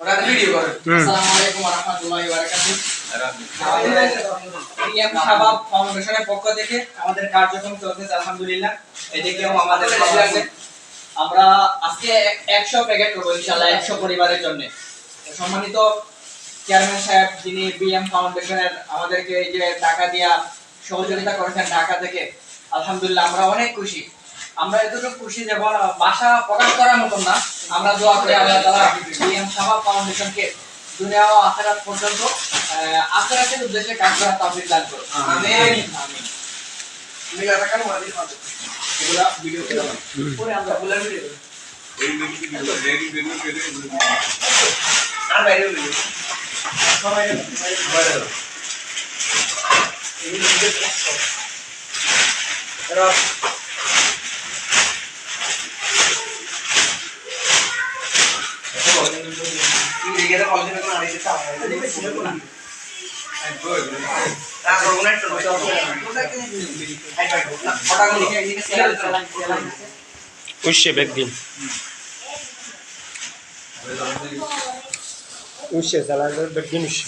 ওরা ভিডিও করে। আসসালামু আলাইকুম ওয়া রাহমাতুল্লাহি ওয়া বারাকাতুহু শাবাব ফাউন্ডেশনের পক্ষ থেকে আমাদের কার্যক্রম চলতেছে আলহামদুলিল্লাহ। এদিকেও আমাদের সবার আছে। আমরা আজকে একশো প্যাকেট করব ইনশাল্লাহ একশো পরিবারের জন্য। সম্মানিত চেয়ারম্যান সাহেব যিনি বিএম ফাউন্ডেশনের আমাদেরকে এই যে টাকা দিয়া সহযোগিতা করেছেন ঢাকা থেকে আলহামদুলিল্লাহ আমরা অনেক খুশি। আমরা এতটুকু খুশি যে ভাষা প্রকাশ করার মতন না। আমরা দোয়া করি আল্লাহ তাআলা বিএম শাবাব ফাউন্ডেশনকে দুনিয়া ও আখিরাত পর্যন্ত আখিরাতের উদ্দেশ্যে কাজ করার তৌফিক দান করুন। আমিন। আমিন। এগুলা ভিডিও করে। পরে আমরা বুলার ভিডিও করব। আর বাইরে ভিডিও সবাই বাইরে। এগুলো ভিডিও করে দাও। এরা উৎসে ব্যাগ দিন উৎসে চালা ব্যাগ দিন উৎসে